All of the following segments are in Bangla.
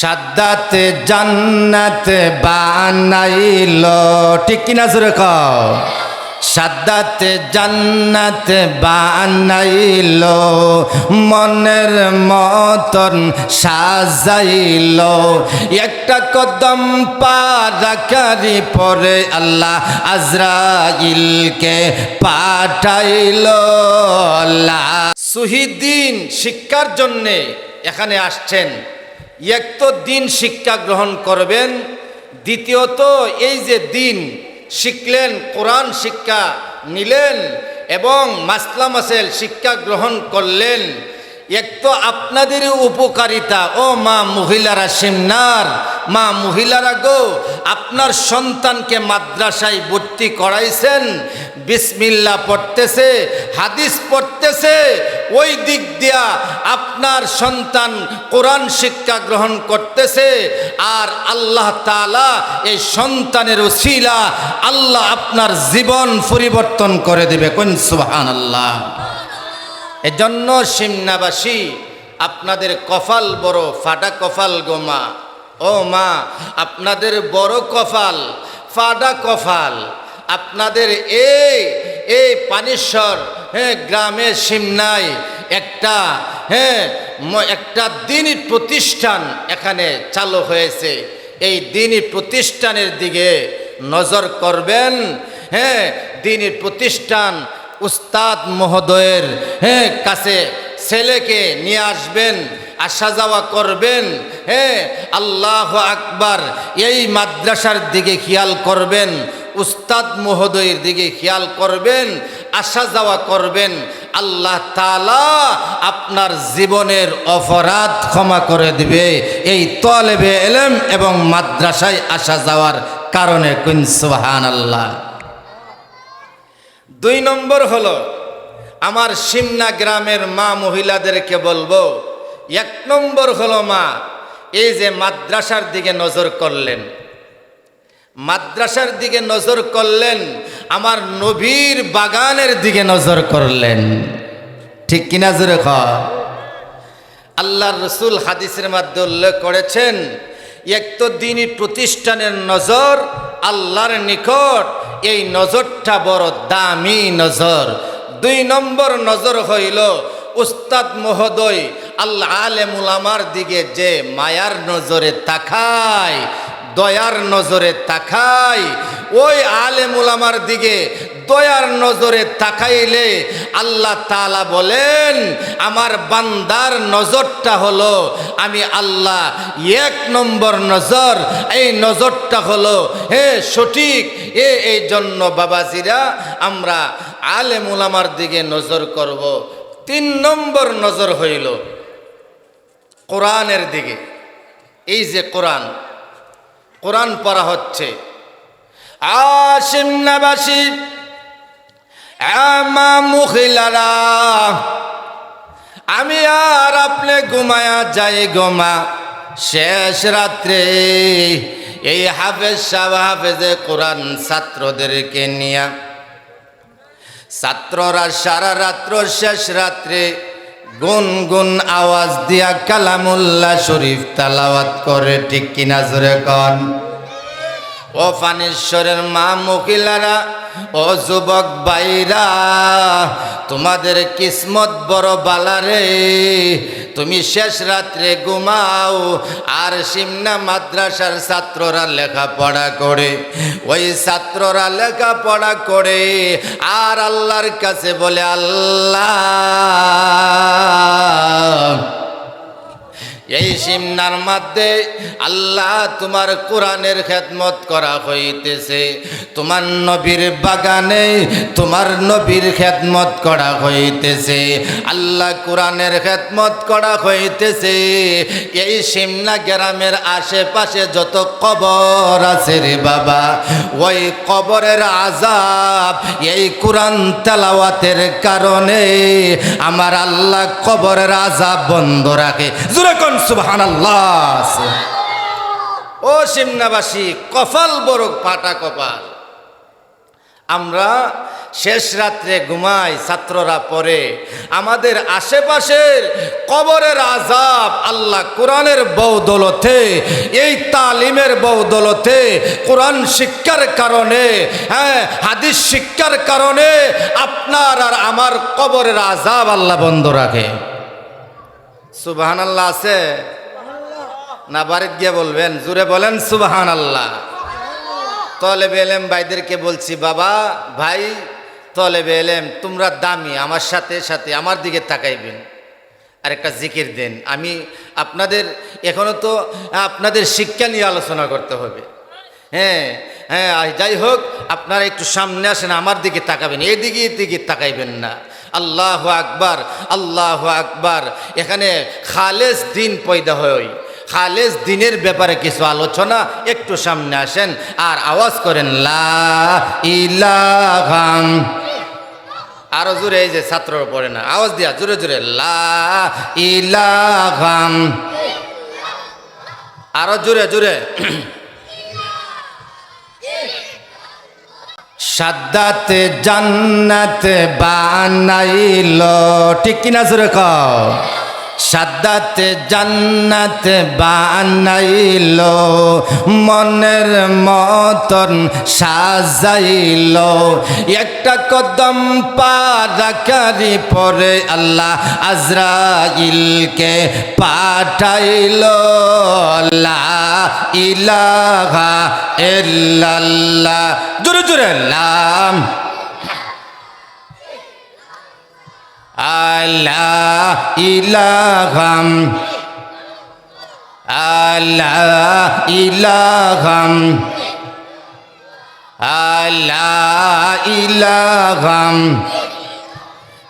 সাদ্দাত জান্নাত বানাইল। ঠিক কিনা জোরে কও? সাদ্দাত জান্নাত বানাইল, মনের মতন সাজাইল। একটা কদম পারাকারি পরে আল্লাহ আজরাইলকে পাঠাইল। সুহিদ্দিন শিক্ষার জন্যে এখানে আসছেন। এক তো দিন শিক্ষা গ্রহণ করবেন, দ্বিতীয়ত এই যে দিন শিখলেন, কোরআন শিক্ষা নিলেন এবং মাসলা মাসেল শিক্ষা গ্রহণ করলেন এক তো আপনাদের উপকারিতা। ও মা মহিলারা সিমনার, মা মহিলারা গো, আপনার সন্তানকে মাদ্রাসায় ভর্তি করাইছেন, বিসমিল্লা পড়তেছে, হাদিস পড়তেছে, ওই দিক দিয়া আপনার সন্তান কোরআন শিক্ষা গ্রহণ করতেছে, আর আল্লাহ তালা এই সন্তানের ওসিলা আল্লাহ আপনার জীবন পরিবর্তন করে দেবে। কোন সুবহান আল্লাহ এজন্য সিমনাবাসী, আপনাদের কফাল বড়, ফাটা কফাল গো মা। ও মা, আপনাদের বড় কফাল ফাটা কফাল আপনাদের এই এই পানেশ্বর হ্যাঁ গ্রামের সিমনায় একটা হ্যাঁ একটা দিনই প্রতিষ্ঠান এখানে চালু হয়েছে। এই দিনই প্রতিষ্ঠানের দিকে নজর করবেন হ্যাঁ দিনই প্রতিষ্ঠান উস্তাদ মহোদয়ের হ্যাঁ কাছে ছেলেকে নিয়ে আসবেন, আসা যাওয়া করবেন হ্যাঁ আল্লাহ আকবার, এই মাদ্রাসার দিকে খেয়াল করবেন, উস্তাদ মহোদয়ের দিকে খেয়াল করবেন, আসা যাওয়া করবেন, আল্লাহ তালা আপনার জীবনের অপরাধ ক্ষমা করে দিবে। এই তলেবে এলেম এবং মাদ্রাসায় আসা যাওয়ার কারণে কুন সুবহান আল্লাহ দুই নম্বর হলো, আমার সিমনা গ্রামের মা মহিলাদেরকে বলব, এক নম্বর হলো মা, এই যে মাদ্রাসার দিকে নজর করলেন, মাদ্রাসার দিকে নজর করলেন, আমার নবীর বাগানের দিকে নজর করলেন। ঠিক কিনা জোরে খ আল্লাহর রসুল হাদিসের মধ্যে উল্লেখ করেছেন, এক তো দিনই প্রতিষ্ঠানের নজর আল্লাহর নিকট এই নজরটা বড় দামি নজর। দুই নম্বর নজর হইল উস্তাদ মহোদয় আল্লাহ আলেমুল আমার দিকে যে মায়ার নজরে তাকায়। দয়ার নজরে তাকাই। ওই আলেমুল আমার দিকে দয়ার নজরে তাকাইলে আল্লাহ তালা বলেন, আমার বান্দার নজরটা হলো, আমি আল্লাহ এক নম্বর নজর, এই নজরটা হলো, হে সঠিক, এ, এই জন্য বাবাজিরা আমরা আলেমুল আমার দিকে নজর করব। তিন নম্বর নজর হইল কোরআনের দিকে। এই যে কোরআন কোরআন পড়া হচ্ছে। আসিমনাবাসী আমা মহিলারা আমি আর আপনি ঘুমায়া যাই গোমা শেষ রাত্রে এই হাফেজ সাহ হাফেজে কোরআন ছাত্রদেরকে নিয়া। ছাত্ররা সারা রাত্র শেষ রাত্রে গুন গুন আওয়াজ দিয়া কালামুল্লাহ শরীফ তালাওয়াত করে, ঠিক কিনা জোরে কন? ও ফানেশ্বরের মা মহিলারা, ও যুবক বাইরা তোমাদের কিসমত বড় বালারে তুমি শেষ রাত্রে ঘুমাও। আর সিমনা মাদ্রাসার ছাত্ররা লেখাপড়া করে। ওই ছাত্ররা লেখাপড়া করে, আর আল্লাহর কাছে বলে, আল্লাহ এই সিমনার মধ্যে আল্লাহ তোমার কোরআনের খেদমত করা হইতেছে। তোমার নবীর বাগানে তোমার নবীর খেদমত করা হইতেছে। আল্লাহ কোরআনের খেদমত করা হইতেছে। এই সিমনা গ্রামের আশেপাশে যত কবর আছে রে বাবা, ওই কবরের আজাব এই কোরআন তেলাওয়াতের কারণে আমার আল্লাহ কবরের আজাব বন্ধ রাখে। জোরে কোন ও সিমনাবাসী, কপাল বড়, পাটা কপাল। আমরা শেষ রাত্রে ঘুমাই, ছাত্ররা পড়ে। আমাদের আশেপাশের কবরের আজাব আল্লাহ কোরআনের বৌদলতে, এই তালিমের বৌদলতে, কোরআন শিক্ষার কারণে হ্যাঁ হাদিস শিক্ষার কারণে আপনার আর আমার কবরের আজাব আল্লাহ বন্ধ রাখে। সুবাহান আল্লাহ আছে না বাড়িতে গিয়ে বলবেন জুড়ে বলেন সুবাহান আল্লাহ তলেবে এলেম ভাইদেরকে বলছি বাবা ভাই তলেবে এলেম তোমরা দামি আমার সাথে সাথে আমার দিকে তাকাইবেন। আর একটা জিকির দেন। আমি আপনাদের এখনও তো আপনাদের শিক্ষা নিয়ে আলোচনা করতে হবে। হ্যাঁ হ্যাঁ যাই হোক আপনারা একটু সামনে আসেন আমার দিকে তাকাবেন এদিকে এদিকে তাকাইবেন না। আল্লাহ আকবার আল্লাহ আকবার। এখানে খালেস দিন পয়দা হয়। খালেস দিনের ব্যাপারে কিছু আলোচনা একটু সামনে আসেন আর আওয়াজ করেন, লা ইলাহাম আরও জোরে এই যে ছাত্র পড়ে না, আওয়াজ দিয়া জোরে জোরে, লা আরও জোরে জোরে। সাদ্দাতে জান্নাতে বানাইল। ঠিক কিনা জোরে কও? সাদ্দাতে জান্নাতে বানাইল, মনের মতন সাজাইল। একটা কদম পারাকারি পরে আল্লাহ আজরাইলকে পাঠাইল। ইলাহা ইল্লাল্লাহ। জোরে জোরে, লাম। আল্লাহ ইলাহাম। আল্লাহ ইলাহাম। আল্লাহ ইলাহাম।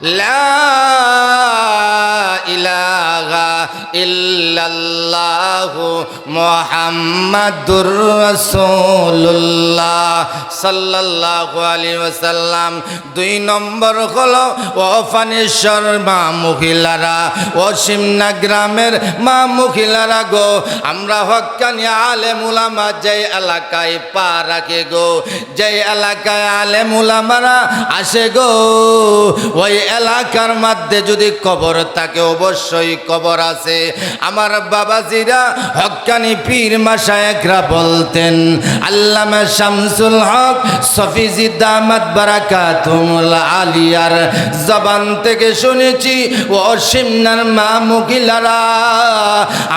লা ইলাহা ইল্লাল্লাহু মুহাম্মাদুর রাসূলুল্লাহ সাল্লাল্লাহু আলাইহি দুই নম্বর হলো ওফানেশ্বর মা মহিলারা ও সিমনা গ্রামের মা মহিলারা গো। আমরা হক্কানি আলেম উলামা যেই এলাকায় পা রাখে গো, যেই এলাকায় আলেম উলামারা আসে গো। ওই এলাকার মধ্যে যদি কবর থাকে, অবশ্যই কবর আছে। আমার বাবাজিরা হক্কানি পীর মাসায়করা বলতেন, আল্লামা শামসুল হক সফিজি দামাত বারাকাতুল আলিয়ার জবান থেকে শুনেছি, ও সিমনার মা মহিলারা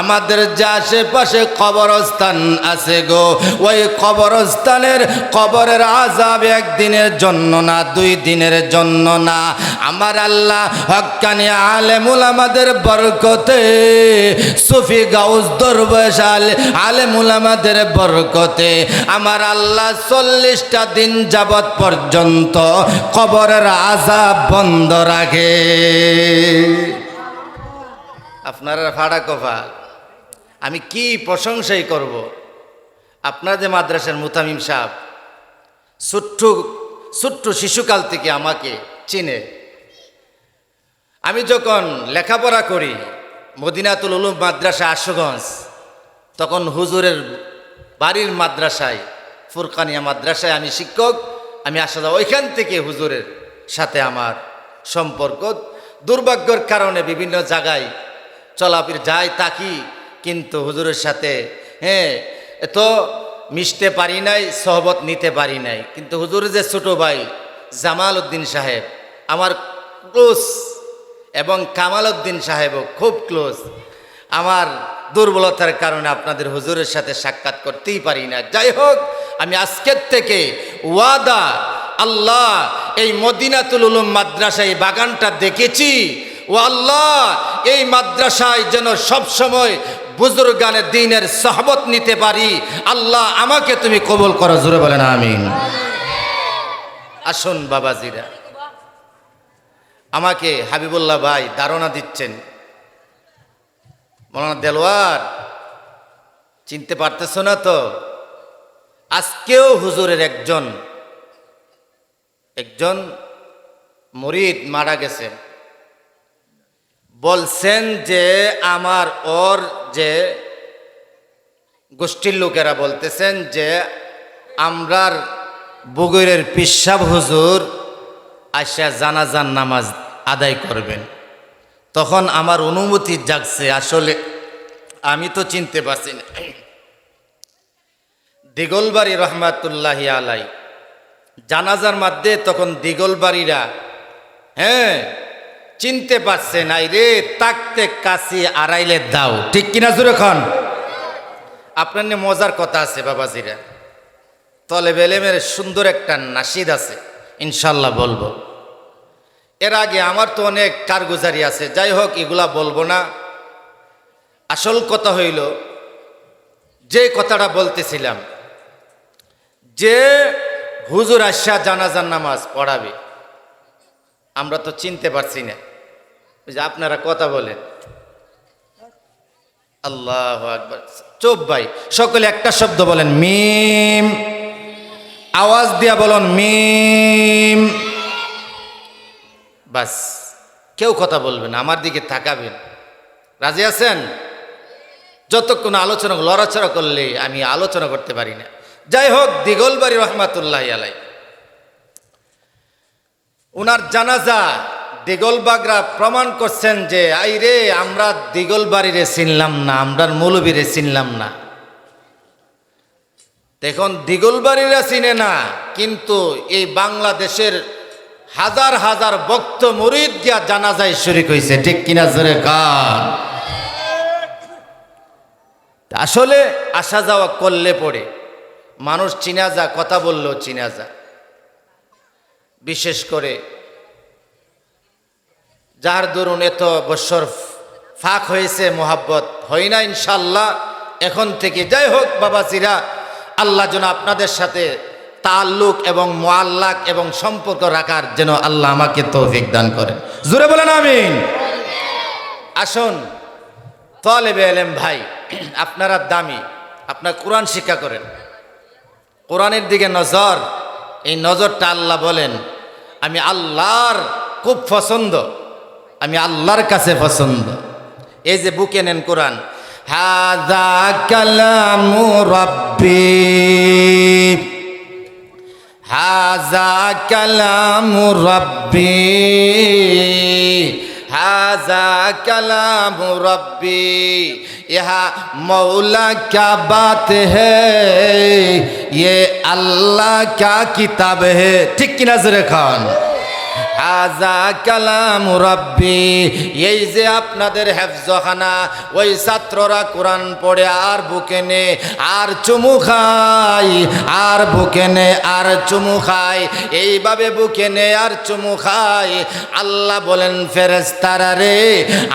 আমাদের যে আশেপাশে কবরস্থান আছে গো, ওই কবরস্থানের কবরের আজাব একদিনের জন্য না, দুই দিনের জন্য না। আমার আল্লাহ হক্কানি আলেমুল আমাদের বরকতে, সুফি গাউস দরবেশ আলে আলেমুল আমাদের বরকতে। আমার আল্লাহ চল্লিশটা দিন যাবৎ পর্যন্ত কবরের আজাব বন্ধ রাখে। আপনারা ফাড়া কপাল আমি কি প্রশংসাই করব? আপনার যে মাদ্রাসার মুতামিম সাহেব, ছোট্ট ছোট্ট শিশুকাল থেকে আমাকে চিনে। আমি যখন লেখাপড়া করি মদিনাতুল উলুম মাদ্রাসা আশুগঞ্জ। তখন হুজুরের বাড়ির মাদ্রাসায়, ফুরকানিয়া মাদ্রাসায় আমি শিক্ষক, আমি আসা যাওয়া ওইখান থেকে হুজুরের সাথে আমার সম্পর্ক। দুর্ভাগ্যর কারণে বিভিন্ন জায়গায় চলাফির যাই তাকি কিন্তু হুজুরের সাথে হ্যাঁ তো মিশতে পারি নাই, সহবত নিতে পারি নাই। কিন্তু হুজুরের যে ছোটো ভাই জামাল উদ্দিন সাহেব, আমার ক্লোজ এবং কামাল উদ্দিন সাহেবও খুব ক্লোজ। আমার দুর্বলতার কারণে আপনাদের হুজুরের সাথে সাক্ষাৎ করতেই পারি না। যাই হোক, আমি আজকের থেকে ওয়াদা, আল্লাহ এই মদিনাতুল উলুম মাদ্রাসায় এই বাগানটা দেখেছি। ও আল্লাহ, এই মাদ্রাসায় যেন সব সময় বুজুর্গানের দিনের সহবত নিতে পারি। আল্লাহ আমাকে তুমি কবল করো, জোরে বলেন, আমিন। আসুন বাবাজিরা। আমাকে হাবিবুল্লাহ ভাই ধারণা দিচ্ছেন। মৌলানা দেলোয়ার, চিনতে পারতেছ না তো? আজকেও হুজুরের একজন একজন মরিদ মারা গেছে। বলছেন যে আমার ওর যে গোষ্ঠীর লোকেরা বলতেছেন যে আমরার বগুড়ের পিসাব হুজুর আসা জানাজান নামাজ আদায় করবেন। তখন আমার অনুমতি জাগছে, আসলে আমি তো চিনতে পারছি না। দিগলবাড়ি রহমাতুল্লাহ আলাই, জানাজার মধ্যে তখন দিগলবাড়িরা হ্যাঁ চিনতে পারছে নাই রে, তাকতে কাশি আড়াইলে দাও। ঠিক কিনা জুড়ে খন? আপনার নিয়ে মজার কথা আছে বাবাজিরা। তলে বেলেমের সুন্দর একটা নাসিদ আছে, ইনশাল্লাহ বলব। এর আগে আমার তো অনেক কারগুজারি আছে, যাই হোক, এগুলা বলব না। আসল কথা হইল, যে কথাটা বলতেছিলাম, যে হুজুর আশা জানাজার নামাজ পড়াবে, আমরা তো চিনতে পারছি না। যে আপনারা কথা বলেন। আল্লাহ আকবর। চোপ ভাই, সকলে একটা শব্দ বলেন, মিম। আওয়াজ দিয়া বলুন, মিম। বাস, কেউ কথা বলবেন আমার দিকে তাকাবেন। রাজি আছেন? যতক্ষণ আলোচনা লড়াচড়া করলে আমি আলোচনা করতে পারি না। যাই হোক, দিগলবাড়ি রহমাতুল্লাহ আলাই ওনার জানাজা দিগলবাগরা প্রমাণ করছেন যে, আই রে, আমরা দিগলবাড়িরে চিনলাম না, আমরার মৌলবীরে চিনলাম না। দেখুন, দিগলবাড়িরা চিনে না, কিন্তু এই বাংলাদেশের হাজার হাজার ভক্ত মুরিদ দিয়া জানাজায় শরিক হয়েছে ঠিক কিনা জোরে গান আসলে আসা যাওয়া করলে পড়ে মানুষ চিনা যা, কথা বললেও চিনা যা। বিশেষ করে যার দরুন এত বৎসর ফাঁক হয়েছে, মোহাব্বত হয় না ইনশাল্লাহ। এখন থেকে যাই হোক বাবাজিরা, আল্লাহ যেন আপনাদের সাথে তাল্লুক এবং মোয়াল্লাক এবং সম্পর্ক রাখার যেন আল্লাহ আমাকে তৌফিক দান করেন। জুড়ে বলেন আমিন। আসুন, তলেবে এলেম ভাই, আপনারা দামি, আপনার কোরআন শিক্ষা করেন। কোরআনের দিকে নজর, এই নজরটা আল্লাহ বলেন, আমি আল্লাহর খুব পছন্দ, আমি আল্লাহর কাছে পছন্দ। এই যে বুকে নেন কোরআন হাদা কালামু রব্বি। हाजा कलाम रब्बी, हाजा कलाम रब्बी, यह मौला क्या बात है? ये अल्लाह क्या किताब है? ठीक की नज़र खान। হাজা কালাম রব্বি, এই যে আপনাদের হেফজখানা, ওই ছাত্ররা কোরআন পড়ে আর বুকে নে, আর চুমু খায়, আর বুকে নে, আর চুমু খায়, এইভাবে বুকে নে আর চুমু খায়। আল্লাহ বলেন ফেরেস্তারা রে,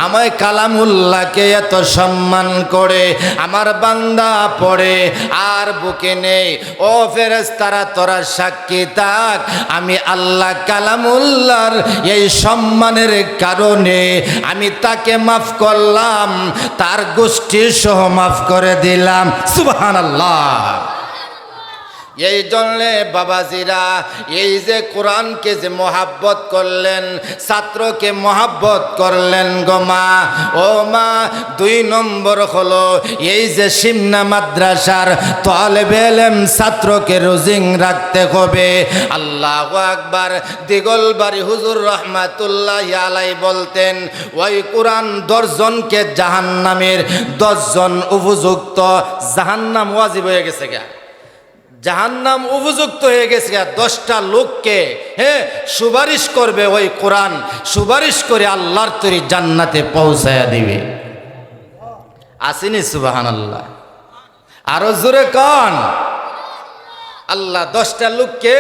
আমায় কালামুল্লাহকে এত সম্মান করে, আমার বান্দা পড়ে আর বুকে নেই ও ফেরেস্তারা তোরা সাক্ষী থাক, আমি আল্লাহ কালামুল্লাহর এই সম্মানের কারণে আমি তাকে মাফ করলাম, তার গোষ্ঠীর সহ মাফ করে দিলাম। সুবহান আল্লাহ এই জন্যে বাবাজিরা, এই যে কোরআনকে যে মহাব্বত করলেন, ছাত্রকে মহাব্বত করলেন গো মা। ও মা, দুই নম্বর হলো এই যে সিমনা মাদ্রাসার তলেবেলেম ছাত্রকে রোজিং রাখতে হবে। আল্লাহ আকবার, দিগলবাড়ি হুজুর রহমাতুল্লাহ আলাই বলতেন, ওই কোরআন দশজনকে জাহান্নামের দশজন উপযুক্ত জাহান্নাম ওয়াজিব হয়ে গেছে গা। জাহান্নাম উপযুক্ত হয়ে গেছে দশটা লোককে হ্যাঁ সুপারিশ করবে ওই কোরআন, সুপারিশ করে আল্লাহর তৈরি জান্নাতে পৌঁছায়া দিবে। আসেনি সুবাহান আল্লাহ আরও জোরে কন। আল্লাহ দশটা লোককে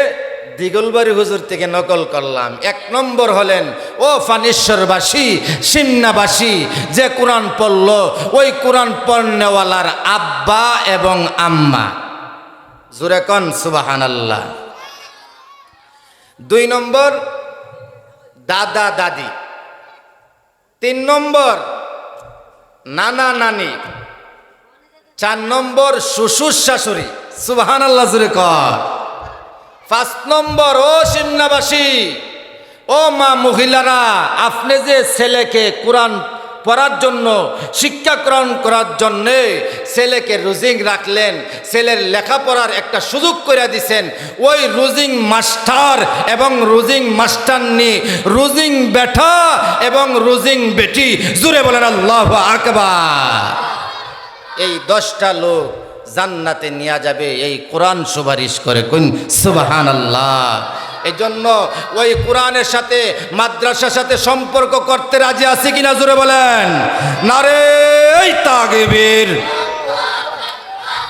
দিগলবাড়ি হুজুর থেকে নকল করলাম। এক নম্বর হলেন, ও ফানেশ্বরবাসী, সিন্নাবাসী, যে কোরআন পড়ল, ওই কোরআন পড়নেওয়ালার আব্বা এবং আম্মা। জোরে কন সুবাহান আল্লাহ দুই নম্বর, দাদা, দাদি। তিন নম্বর, নানা, নানি। চার নম্বর, শ্বশুর, শাশুড়ি। সুবাহান আল্লাহ জুড়ে কর পাঁচ নম্বর, ও সিন্নাবাসী। ও মা মহিলারা, আপনি যে ছেলেকে কোরআন পড়ার জন্য, শিক্ষা গ্রহণ করার জন্যে ছেলেকে রুজিং রাখলেন, ছেলের লেখাপড়ার একটা সুযোগ করে দিছেন। ওই রুজিং মাস্টার এবং রুজিং মাস্টারনি, রুজিং বেটা এবং রুজিং বেটি জুড়ে বলেন আল্লাহ আকবার। এই দশটা লোক জান্নাতে নিয়ে যাবে, এই কোরআন সুপারিশ করে। কোন সুবাহান আল্লাহ এই জন্য ওই কোরআনের সাথে, মাদ্রাসার সাথে সম্পর্ক করতে রাজি আছে কিনা জুড়ে বলেন? নারে তাকবীর।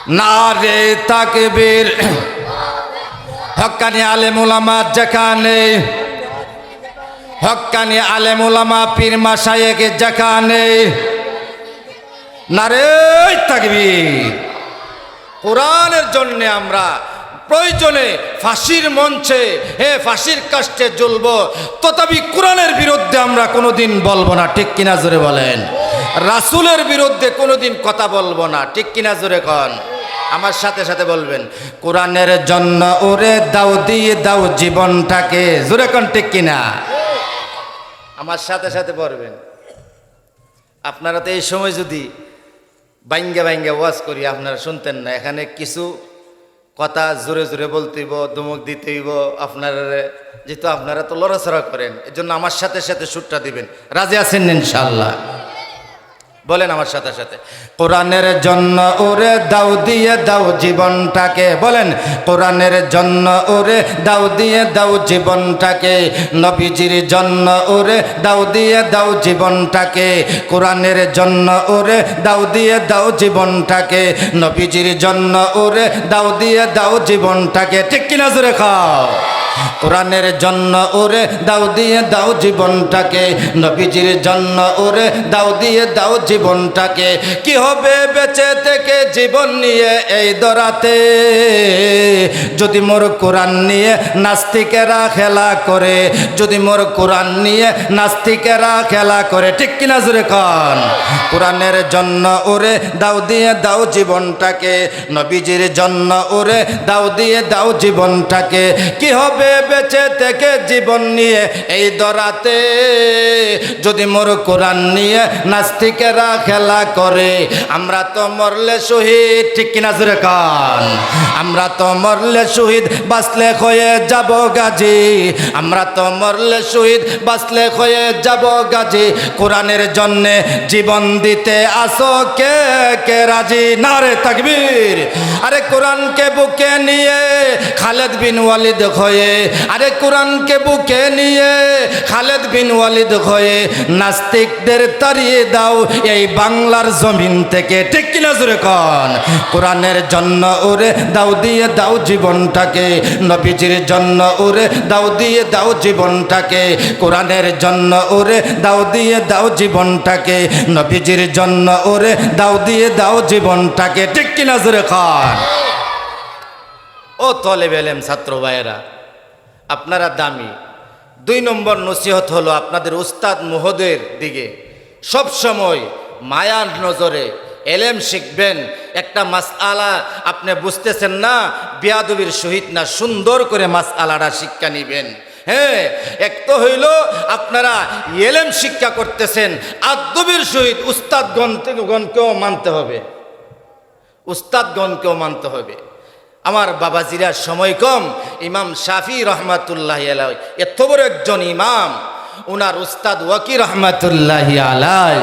নারে তাকবীর। হক্কানি আলেমুলামা যেখানে হক্কানি আলেমুলামা পীর মাসায়েক যেখানে। নারে তাকবীর। কোরআনের জন্য আমরা প্রয়োজনে ফাঁসির মঞ্চে হে ফাঁসির কাষ্টে জ্বলব। তথাপি কোরআনের বিরুদ্ধে আমরা কোনোদিন বলব না, ঠিক কিনা জোরে বলেন? রাসুলের বিরুদ্ধে কোনোদিন কথা বলব না, ঠিক কিনা জোরে কন? আমার সাথে সাথে বলবেন, কোরআনের জন্য ওরে দাও, দিয়ে দাও জীবনটাকে। জোরে কন, ঠিক কিনা? আমার সাথে সাথে পড়বেন আপনারা তো এই সময় যদি বাইঙ্গা বাইঙ্গা ওয়াজ করি, আপনারা শুনতেন না, এখানে কিছু কথা জোরে জোরে বলতেইব দুমুক দিতেইব আপনারা যেহেতু আপনারা তো লড়াচড়া করেন এই জন্য আমার সাথে সাথে সুটটা দিবেন। রাজি আছেন ইনশাল্লাহ বলেন আমার সাথে সাথে। কোরআনের জন্য ওরে দাও, দিয়ে দাও জীবনটাকে। বলেন, কোরআনের জন্য ওরে দাও, দিয়ে দাও জীবনটাকে। নবীজির জন্য ওরে দাও, দিয়ে দাও জীবনটাকে। কোরআনের জন্য ওরে দাও, দিয়ে দাও জীবনটাকে। নবীজির জন্য ওরে দাও, দিয়ে দাও জীবনটাকে। ঠিক কিনা জোরে খাও কোরআনের জন্য ওরে দাও দিয়ে দাও জীবনটাকে, নবীজির জন্য ওরে দাও দিয়ে দাও জীবনটাকে। কি হবে বেঁচে থেকে জীবন নিয়ে এই দরাতে? যদি মোর কোরআন নিয়ে নাস্তিকেরা খেলা করে, যদি মোর কোরআন নিয়ে নাস্তিকেরা খেলা করে, ঠিক কিনা জুড়ে কন? কোরআনের জন্য ওরে দাও দিয়ে দাও জীবনটাকে, নবীজির জন্য ওরে দাও দিয়ে দাও জীবনটাকে। কি হবে বেঁচে থেকে জীবন নিয়ে এই দরাতে। যদি মোর কোরআন নিয়ে নাস্তিকেরা খেলা করে, আমরা তো মরলে শহীদ, ঠিক কিনা জুড়ে কান? আমরা তো মরলে শহীদ, বাঁচলে হয়ে যাব গাজী। আমরা তো মরলে শহীদ, বাঁচলে হয়ে যাব গাজী। কোরআনের জন্যে জীবন দিতে আসো কে কে রাজি? না রে তাকবীর। আরে কোরআনকে বুকে নিয়ে খালেদ বিন ওয়ালিদ হয়ে আরে কোরআনকে বুকে নিয়ে খালেদ বিন ওয়ালিদ হয়ে নাস্তিকদের তাড়িয়ে দাও, এই বাংলার জমিন থেকে। ঠিক কিনা জোরে কন? কোরআনের জন্য ওরে দাও, দিয়ে দাও জীবনটাকে। নবীজির জন্য ওরে দাও, দিয়ে দাও জীবনটাকে। কোরআনের জন্য ওরে দাও, দিয়ে দাও জীবনটাকে। নবীজির জন্য ওরে দাও, দিয়ে দাও জীবনটাকে। ঠিক কিনা জোরে খান ও তলে বেলেম ছাত্র ভাইয়েরা আপনারা দামি। দুই নম্বর নসিহত হলো আপনাদের উস্তাদ মহোদয়ের দিকে। সব সময় মায়ার নজরে এলেম শিখবেন। একটা মাস আলা আপনি বুঝতেছেন না, বিয়াদবির সহিত না, সুন্দর করে মাস আলাটা শিক্ষা নিবেন। হ্যাঁ এক তো হইল আপনারা এলেম শিক্ষা করতেছেন, আদবির সহিত উস্তাদগণকেও মানতে হবে। উস্তাদগণকেও মানতে হবে। আমার বাবাজিরা সময় কম। ইমাম শাফি রহমাতুল্লাহ আলাই এত বড় একজন ইমাম, উনার উস্তাদ ওয়াকি রহমাতুল্লাহ আলাই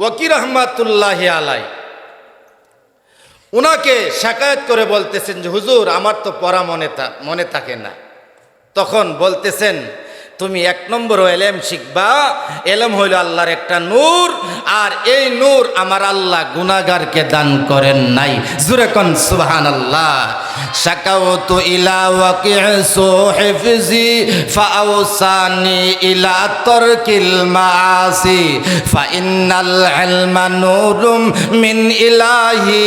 ওয়াকি রহমাতুল্লাহ আলাই উনাকে শাকায়ত করে বলতেছেন যে, হুজুর, আমার তো পড়া মনে মনে থাকে না। তখন বলতেছেন তুমি এক নম্বর এলেম শিখবা। এলেম হইল আল্লাহর একটা নূর, আর এই নূর আমার আল্লাহ গুনাগারকে দান করেন নাই। জুরে কন সুবহান আল্লাহ শাকাউতু ইলা ওয়াকিসু হিফজি ফাআউসানি ইলা তরকিল মাসি ফা ইন্নাল ইলমা মিন ইলাহি,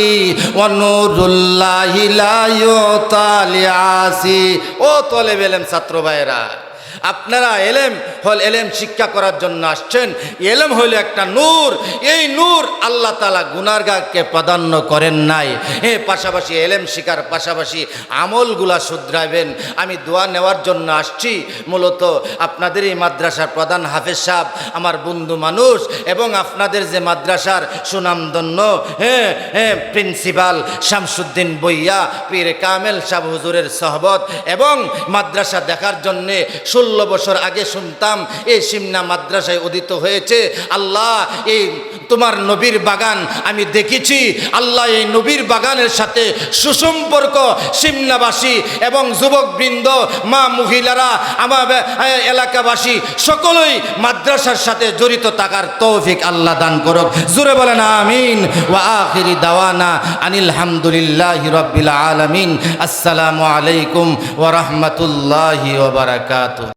ওয়া নূরুল্লাহি লা ইউতা লিআসি ও তলেব এলেম ছাত্র ভাইরা আপনারা এলেম, হল এলেম শিক্ষা করার জন্য আসছেন। এলেম হইল একটা নূর। এই নূর আল্লাহ তালা গুনারগাকে প্রাধান্য করেন নাই। এ পাশাপাশি এলেম শিকার পাশাপাশি আমলগুলা শুধরাবেন আমি দোয়া নেওয়ার জন্য আসছি। মূলত আপনাদের এই মাদ্রাসার প্রধান হাফেজ সাহেব আমার বন্ধু মানুষ এবং আপনাদের যে মাদ্রাসার সুনামধন্য হ্যাঁ হ্যাঁ প্রিন্সিপাল শামসুদ্দিন বইয়া, পীর কামেল সাহ হুজুরের সহবত এবং মাদ্রাসা দেখার জন্যে বছর আগে শুনতাম এই সিমনা মাদ্রাসায় উদিত হয়েছে। আল্লাহ, এই তোমার নবীর বাগান আমি দেখেছি। আল্লাহ, এই নবীর বাগানের সাথে সুসম্পর্ক, সিমনাবাসী এবং যুবকবৃন্দ, মা মহিলারা, আমার এলাকাবাসী, সকলেই মাদ্রাসার সাথে জড়িত থাকার তৌফিক আল্লাহ দান করুক। জুড়ে বলেন, আমিন। ওয়া আখিরি দাওয়ানা আনিল হামদুলিল্লাহ রব্বিল আলামিন। আসসালামু আলাইকুম ওয়া বারাকাতুহু।